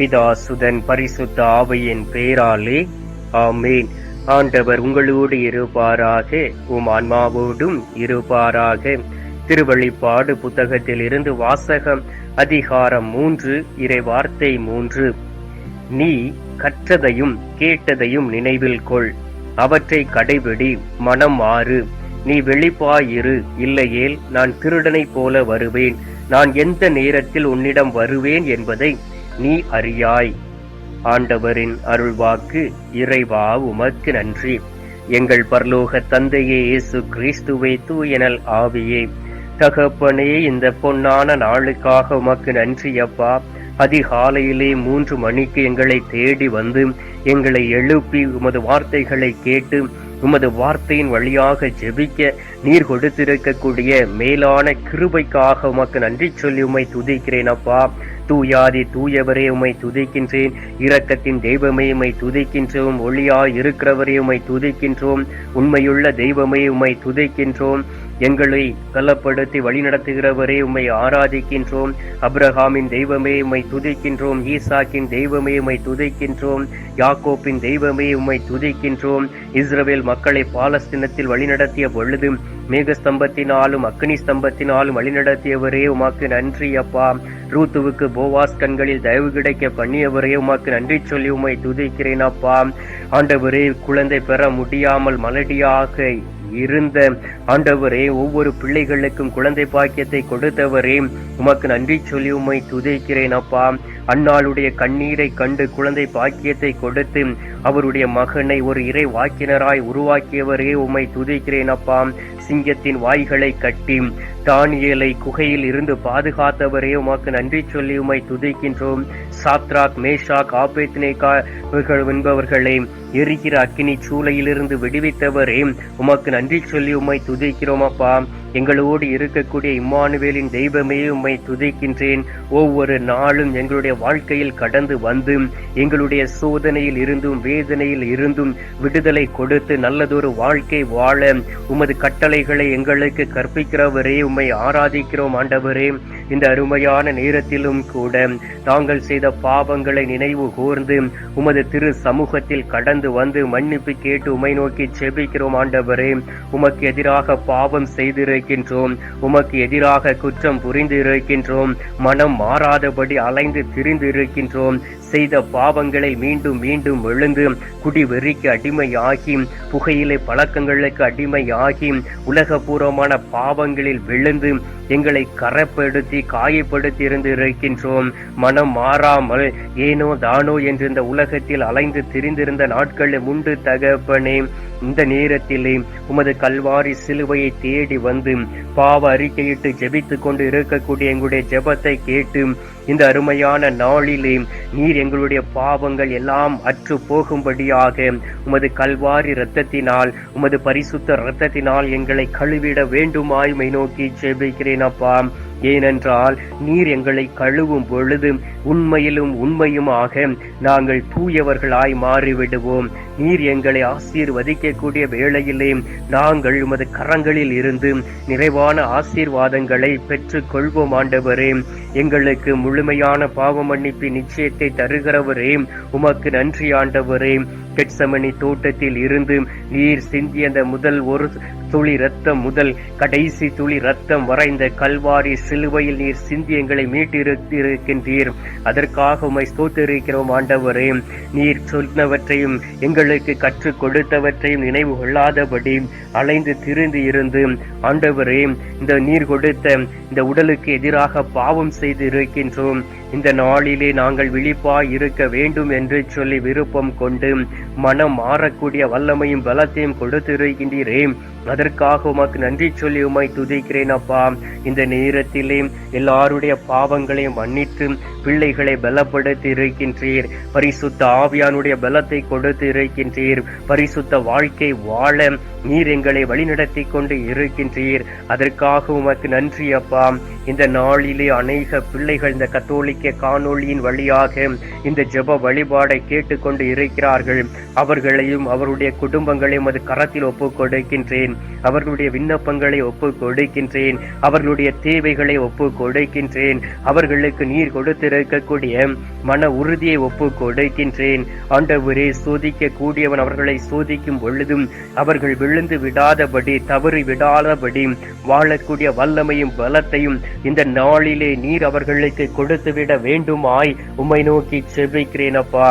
பிதா சுதன் பரிசுத்த ஆவையின் பேராலே. ஆமேன். ஆண்டவர் உங்களோடு இருப்பாராக. உம் ஆன்மாவோடும் இருப்பாராக. திருவழிப்பாடு புத்தகத்தில் இருந்து வாசகம் அதிகாரம் மூன்று இறை வார்த்தை மூன்று. நீ கற்றதையும் கேட்டதையும் நினைவில் கொள். அவற்றை கடைபிடி மனம் மாறு. நீ வெளிப்பாயிரு இல்லையேல் நான் திருடனைப் போல வருவேன். நான் எந்த நேரத்தில் உன்னிடம் வருவேன் என்பதை நீ அறியாய். ஆண்டவரின் அருள்வாக்கு இறைவா உமக்கு நன்றி. எங்கள் பரலோக தந்தையே இயேசு கிறிஸ்துவை தூயனல் ஆவியே. தகப்பனே இந்த பொன்னான நாளுக்காக உமக்கு நன்றி அப்பா. அதிகாலையிலே மூன்று மணிக்கு எங்களை தேடி வந்து எங்களை எழுப்பி உமது வார்த்தைகளை கேட்டு உமது வார்த்தையின் வழியாக ஜெபிக்க நீர் கொடுத்திருக்கக்கூடிய மேலான கிருபைக்காக உமக்கு நன்றி சொல்லி உம்மை துதிக்கிறேன் அப்பா. தூயாதி தூயவரே உம்மை துதிக்கின்றேன். இரக்கத்தின் தெய்வமே உம்மை துதிக்கின்றோம். ஒளியாய் இருக்கிறவரே உம்மை துதிக்கின்றோம். உண்மையுள்ள தெய்வமே உம்மை துதிக்கின்றோம். எங்களை கலப்படுத்தி வழிநடத்துகிறவரே உம்மை ஆராதிக்கின்றோம். அப்ரஹாமின் தெய்வமே உம்மை துதிக்கின்றோம். ஈசாக்கின் தெய்வமே உம்மை துதிக்கின்றோம். யாக்கோப்பின் தெய்வமே உம்மை துதிக்கின்றோம். இஸ்ரவேல் மக்களை பாலஸ்தீனத்தில் வழிநடத்திய பொழுது மேகஸ்தம்பத்தினாலும் அக்னி ஸ்தம்பத்தினாலும் வழிநடத்தியவரே உமாக்கு நன்றி அப்பா. ரூத்துவுக்கு போவாஸ் கண்களில் தயவு கிடைக்க பண்ணியவரே உமாக்கு நன்றி சொல்லி உம்மை துதிக்கிறேன் அப்பா. ஆண்டவரே குழந்தை பெற முடியாமல் மலடியாக. இருந்த ஆண்டவரே ஒவ்வொரு பிள்ளைகளுக்கும் குழந்தை பாக்கியத்தை கொடுத்தவரே உமக்கு நன்றி சொல்லி உம்மை துதிக்கிறேன் அப்பா. அன்னாளுடைய கண்ணீரை கண்டு குழந்தை பாக்கியத்தை கொடுத்து அவருடைய மகனை ஒரு இறை வாக்கினராய் உருவாக்கியவரே உம்மை துதிக்கிறேன் அப்பா. சிங்கத்தின் வாய்களை கட்டி தானியலை குகையில் இருந்து பாதுகாத்தவரே உமக்கு நன்றி சொல்லி உமை துதிக்கின்றோம். சாத்ராக் மேஷாக் ஆபேத்னேகா என்பவர்களை எரிகிற அக்கினி சூளையிலிருந்து விடுவித்தவரே உமக்கு நன்றி சொல்லி உம்மை துதிக்கிறோம் அப்பா. எங்களோடு இருக்கக்கூடிய இம்மானுவேலின் தெய்வமே உம்மை துதிக்கின்றேன். ஒவ்வொரு நாளும் எங்களுடைய வாழ்க்கையில் கடந்து வந்து எங்களுடைய சோதனையில் இருந்தும் வேதனையில் இருந்தும் விடுதலை கொடுத்து நல்லதொரு வாழ்க்கை வாழ உமது கட்டளைகளை எங்களுக்கு கற்பிக்கிறவரே உம்மை ஆராதிக்கிறோம் ஆண்டவரே. இந்த அருமையான நேரத்திலும் கூட தாங்கள் செய்த பாவங்களை நினைவு கூர்ந்து உமது திரு சமூகத்தில் கடந்து வந்து மன்னிப்பு கேட்டு உமை நோக்கி செபிக்கிறோம் ஆண்டவரே. உமக்கு எதிராக பாவம் செய்திருக்கின்றோம். உமக்கு எதிராக குற்றம் புரிந்து இருக்கின்றோம் மனம் மாறாதபடி அலைந்து திரிந்து இருக்கின்றோம் செய்த பாவங்களை மீண்டும் மீண்டும் எழுந்து குடி வெறிக்கு அடிமையாகி புகையிலை பழக்கங்களுக்கு அடிமையாகி உலகபூர்வமான பாவங்களில் விழுந்து எங்களை கரப்படுத்தி காயப்படுத்தி இருந்து இருக்கின்றோம் மனம் மாறாமல் ஏனோ தானோ என்று இந்த உலகத்தில் அலைந்து திரிந்திருந்த நாட்களில் உண்டு தகப்பனே இந்த நேரத்திலே உமது கல்வாரி சிலுவையை தேடி வந்து பாவ அறிக்கையிட்டு ஜெபித்து கொண்டு இருக்கக்கூடிய எங்களுடைய ஜெபத்தை கேட்டு இந்த அருமையான நாளிலே நீர் எங்களுடைய பாவங்கள் எல்லாம் அற்று போகும்படியாக உமது கல்வாரி இரத்தத்தினால் உமது பரிசுத்த இரத்தத்தினால் எங்களை கழுவிட வேண்டுமாய் மை நோக்கி ஜெபிக்கிறேன் அப்பா. ஏனென்றால் நீர் எங்களை கழுவும் பொழுது உண்மையிலும் உண்மையுமாக நாங்கள் தூயவர்களாய் மாறிவிடுவோம். நீர் எங்களை ஆசீர்வதிக்கக்கூடிய வேளையிலே நாங்கள் உமது கரங்களில் இருந்து நிறைவான ஆசீர்வாதங்களை பெற்றுக் கொள்வோம் ஆண்டவரே. எங்களுக்கு முழுமையான பாவ மன்னிப்பு நிச்சயத்தை தருகிறவரே. உமக்கு நன்றி ஆண்டவரே. கெட்சமணி தோட்டத்தில் இருந்து நீர் சிந்திய அந்த முதல் ஒரு துளி ரத்தம் முதல் கடைசி துளி ரத்தம் வரைந்த கல்வாரி சிலுவையில் நீர் சிந்தி எங்களை மீட்டிருக்கின்றீர். அதற்காக உமை ஸ்தோத்திருக்கிறோம் ஆண்டவரே. நீர் சொன்னவற்றையும் எங்களுக்கு கற்றுக் கொடுத்தவற்றையும் நினைவு கொள்ளாதபடி அலைந்து திரிந்து இருந்து ஆண்டவரே இந்த நீர் கொடுத்த இந்த உடலுக்கு எதிராக பாவம் செய்து இருக்கின்றோம் இந்த நாளிலே நாங்கள் விழிப்பாய் இருக்க வேண்டும் என்று சொல்லி விருப்பம் கொண்டு மனம் மாறக்கூடிய வல்லமையும் பலத்தையும் கொடுத்திருக்கின்றீரே. அதற்காக உமக்கு நன்றி சொல்லி உமை துதிக்கிறேன் அப்பா. இந்த நேரத்திலே எல்லாருடைய பாவங்களையும் மன்னித்து பிள்ளைகளை பலப்படுத்தி இருக்கின்றீர் பரிசுத்த ஆவியானுடைய பலத்தை கொடுத்து இருக்கின்றீர் பரிசுத்த வாழ்க்கை வாழ நீர் எங்களை வழிநடத்தி கொண்டு இருக்கின்றீர். அதற்காக உமக்கு நன்றி அப்பா. இந்த நாளிலே அநேக பிள்ளைகள் இந்த கத்தோலிக்க காணொளியின் வழியாக இந்த ஜெப வழிபாடை கேட்டுக்கொண்டு இருக்கிறார்கள். அவர்களையும் அவருடைய குடும்பங்களையும் அது கரத்தில் ஒப்பு கொடுக்கின்றேன். அவர்களுடைய விண்ணப்பங்களை ஒப்பு கொடுக்கின்றேன். அவர்களுடைய தேவைகளை ஒப்பு கொடுக்கின்றேன். அவர்களுக்கு நீர் கொடுத்திருக்கக்கூடிய மன உறுதியை ஒப்பு கொடுக்கின்றேன். ஆண்டவரே சோதிக்க கூடியவன் அவர்களை சோதிக்கும் பொழுதும் அவர்கள் விழுந்து விடாதபடி தவறி விடாதபடி வாழக்கூடிய வல்லமையும் பலத்தையும் இந்த நாளிலே நீர் அவர்களுக்கு கொடுத்துவிட வேண்டுமாய் உம்மை நோக்கி செபிக்கிறேன் அப்பா.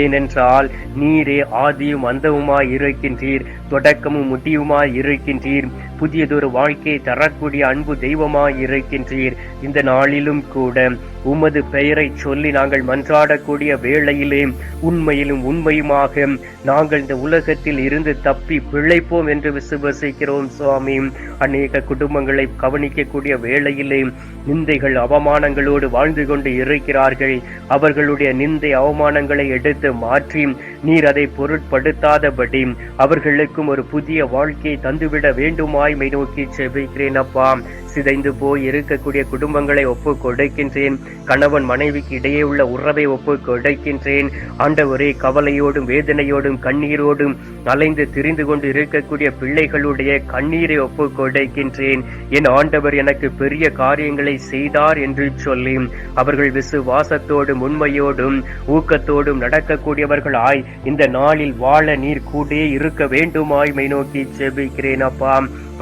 ஏனென்றால் நீரே ஆதியும் அந்தவுமாய் இருக்கின்றீர் தொடக்கமும் முடியுமாய் இருக்கின்றீர். புதியதொரு வாழ்க்கையை தரக்கூடிய அன்பு தெய்வமாய் இருக்கின்றீர். இந்த நாளிலும் கூட உமது பெயரை சொல்லி நாங்கள் மன்றாடக்கூடிய வேளையிலே உண்மையிலும் உண்மையுமாக நாங்கள் இந்த உலகத்தில் இருந்து தப்பி பிழைப்போம் என்று விசுவசிக்கிறோம் சுவாமி. அநேக குடும்பங்களை கவனிக்கக்கூடிய வேளையிலே நிந்தைகள் அவமானங்களோடு வாழ்ந்து கொண்டு இருக்கிறார்கள். அவர்களுடைய நிந்தை அவமானங்களை எடுத்து மாற்றி நீர் அதை பொருட்படுத்தாதபடி அவர்களுக்கும் ஒரு புதிய வாழ்க்கையை தந்துவிட வேண்டுமாய் மை நோக்கி செபிக்கிறேன் அப்பா சிதைந்து போய் இருக்கக்கூடிய குடும்பங்களை ஒப்பு கொடுக்கின்றேன். கணவன் மனைவிக்கு இடையே உள்ள உறவை ஒப்பு கொடுக்கின்றேன். ஆண்டவரே கவலையோடும் வேதனையோடும் கண்ணீரோடும் அலைந்து திரிந்து கொண்டு இருக்கக்கூடிய பிள்ளைகளுடைய கண்ணீரை ஒப்பு கொடுக்கின்றேன். என் ஆண்டவர் எனக்கு பெரிய காரியங்களை செய்தார் என்று சொல்லி அவர்கள் விசுவாசத்தோடும் உண்மையோடும் ஊக்கத்தோடும் நடக்கக்கூடியவர்களாய் இந்த நாளில் வாழ நீர் கூடே இருக்க வேண்டுமாய் மை நோக்கி செபிக்கிறேன் அப்பா.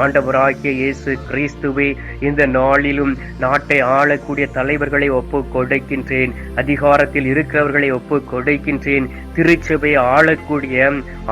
ஆண்டவராகிய இயேசு கிறிஸ்துவே இந்த நாளிலும் நாட்டை ஆளக்கூடிய தலைவர்களை ஒப்பு கொடுக்கின்றேன். அதிகாரத்தில் இருக்கிறவர்களை ஒப்பு கொடுக்கின்றேன். திருச்சபை ஆளக்கூடிய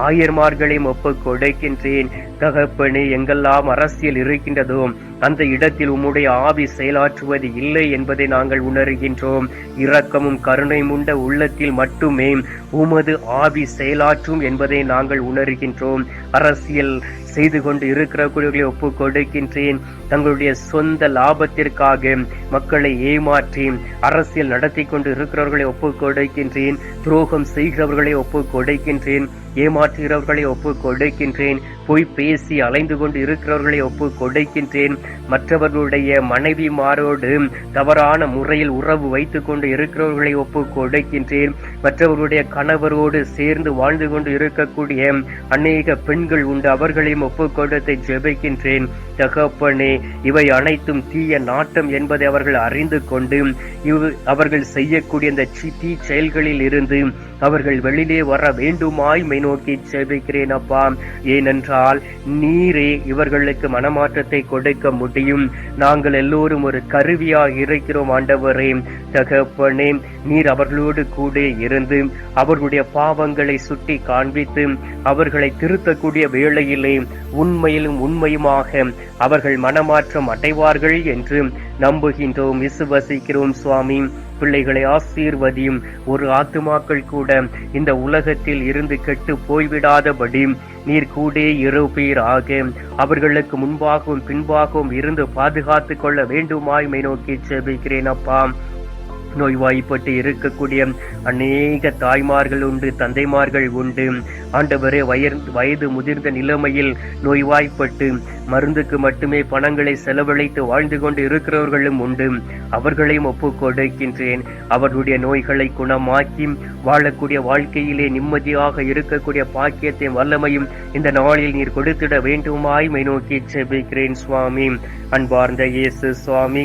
ஆயர்மார்களையும் ஒப்பு கொடுக்கின்றேன். தகப்பனே எங்கெல்லாம் அரசியல் இருக்கின்றதோ அந்த இடத்தில் உம்முடைய ஆவி செயலாற்றுவது இல்லை என்பதை நாங்கள் உணர்கின்றோம். இரக்கமும் கருணையும் உண்ட உள்ளத்தில் மட்டுமே உமது ஆவி செயலாற்றும் என்பதை நாங்கள் உணர்கின்றோம். அரசியல் செய்து கொண்டு இருக்கிறவர்களை ஒப்பு கொடுக்கின்றேன் தங்களுடைய சொந்த லாபத்திற்காக மக்களை ஏமாற்றி அரசியல் நடத்தி கொண்டு இருக்கிறவர்களை ஒப்பு கொடுக்கின்றேன் துரோகம் செய்கிறவர்களை ஒப்பு கொடுக்கின்றேன் ஏமாற்றுகிறவர்களை ஒப்பு கொடுக்கின்றேன் பொய் பேசி அலைந்து கொண்டு இருக்கிறவர்களை ஒப்பு கொடுக்கின்றேன் மற்றவர்களுடைய மனைவிமாரோடு தவறான முறையில் உறவு வைத்து கொண்டு இருக்கிறவர்களை ஒப்பு கொடுக்கின்றேன் மற்றவர்களுடைய கணவரோடு சேர்ந்து வாழ்ந்து கொண்டு இருக்கக்கூடிய அநேக பெண்கள் உண்டு. அவர்களையும் ஒப்பு ஜெபிக்கின்றேன். தகப்பனே இவை அனைத்தும் தீய நாட்டம் என்பதை அவர்கள் அறிந்து கொண்டு இவ் அவர்கள் செய்யக்கூடிய இந்த தீ செயல்களில் இருந்து அவர்கள் வெளியிலே வர வேண்டுமாய் மை நோக்கி ஜெபிக்கிறேன் அப்பா. ஏனென்றால் நீரே இவர்களுக்கு மனமாற்றத்தை கொடுக்க முடியும். நாங்கள் எல்லோரும் ஒரு கருவியாக இருக்கிறோம் ஆண்டவரே. தகப்பனே நீர் அவர்களோடு கூட இருந்து அவர்களுடைய பாவங்களை சுட்டி காண்பித்து அவர்களை திருத்தக்கூடிய வேளையிலே உண்மையிலும் உண்மையுமாக அவர்கள் மனமாற்றம் அடைவார்கள் என்று நம்புகின்றோம். விசுவசிக்கிறோம் சுவாமி. பிள்ளைகளை ஆசீர்வதியும். ஒரு ஆத்துமாக்கள் கூட இந்த உலகத்தில் இருந்து கெட்டு போய்விடாதபடி நீர் கூடே இருப்பீராக. அவர்களுக்கு முன்பாகவும் பின்பாகவும் இருந்து பாதுகாத்துக் கொள்ள வேண்டுமாய் நோக்கி செபிக்கிறேன் அப்பா. நோய்வாய்ப்பட்டு இருக்கக்கூடிய அநேக தாய்மார்கள் உண்டு தந்தைமார்கள் உண்டு. ஆண்டவரே வயர் வயது முதிர்ந்த நிலைமையில் நோய்வாய்ப்பட்டு மருந்துக்கு மட்டுமே பணங்களை செலவழித்து வாழ்ந்து கொண்டு இருக்கிறவர்களும் உண்டு. அவர்களையும் ஒப்பு கொடுக்கின்றேன் அவர்களுடைய நோய்களை குணமாக்கி வாழக்கூடிய வாழ்க்கையிலே நிம்மதியாக இருக்கக்கூடிய பாக்கியத்தையும் வல்லமையும் இந்த நாளில் நீர் கொடுத்திட வேண்டுமாய் மை நோக்கி செபிக்கிறேன் சுவாமி. அன்பார்ந்த இயேசு சுவாமி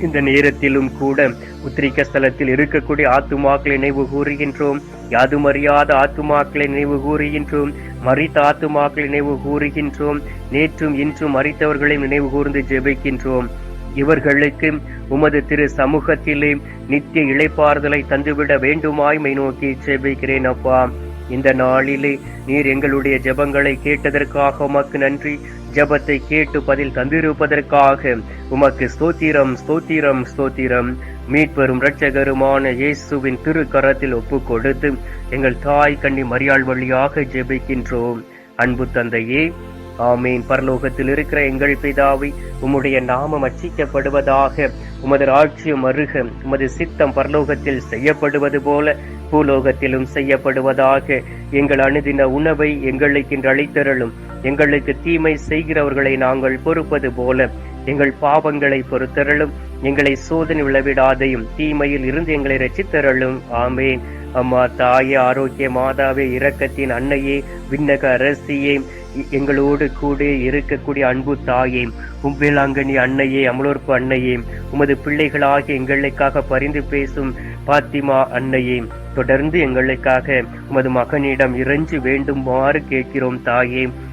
இந்த நேரத்திலும் கூட உத்திரிக்க ஸ்தலத்தில் இருக்கக்கூடிய ஆத்துமாக்களை நினைவு கூறுகின்றோம். யாதும் அறியாத ஆத்துமாக்களை நினைவு கூறுகின்றோம். மறித்த ஆத்துமாக்களை நினைவு கூறுகின்றோம். நேற்றும் இன்றும் மறித்தவர்களை நினைவு கூர்ந்து ஜெபிக்கின்றோம். இவர்களுக்கு உமது திரு சமூகத்திலே நித்திய இழைப்பாறுதலை தந்துவிட வேண்டுமாய்மை நோக்கி ஜெபிக்கிறேன் அப்பா. இந்த நாளிலே நீர் எங்களுடைய ஜெபங்களை கேட்டதற்காக உமக்கு நன்றி. ஜபத்தை கேட்டு பதில் தந்திருப்பதற்காக உமக்கு ஸ்தோத்திரம் ஸ்தோத்திரம் ஸ்தோத்திரம். மீட்பெரும் இரட்சகருமான இயேசுவின் திருக்கரத்தில் ஒப்பு கொடுத்து எங்கள் தாய் கண்ணி மரியாள் வழியாக ஜெபிக்கின்றோம். அன்பு தந்தையே ஆமீன். பரலோகத்தில் இருக்கிற எங்கள் பிதாவை உம்முடைய நாமம் அச்சிக்கப்படுவதாக உமது ராட்சியம் அருக உமது சித்தம் பரலோகத்தில் செய்யப்படுவது போல பூலோகத்திலும் செய்யப்படுவதாக எங்கள் அணுதின உணவை எங்களுக்கு அளித்தருளும். எங்களுக்கு தீமை செய்கிறவர்களை நாங்கள் பொறுப்பது போல எங்கள் பாவங்களை பொறுத்தரலும் எங்களை சோதனை விளவிடாதையும் தீமையில் இருந்து எங்களை ரசித்தரலும் ஆமேன். அம்மா தாயே ஆரோக்கிய மாதாவே இரக்கத்தின் அன்னையே விண்ணக அரசியே எங்களோடு கூட இருக்கக்கூடிய அன்பு தாயே உவ்வேளாங்கண்ணி அன்னையே அமலோற்பு அன்னையே உமது பிள்ளைகளாக எங்களுக்காக பரிந்து பேசும் பாத்திமா அன்னையே தொடர்ந்து எங்களுக்காக உமது மகனிடம் இறைஞ்சு வேண்டுமாறு கேட்கிறோம் தாயே.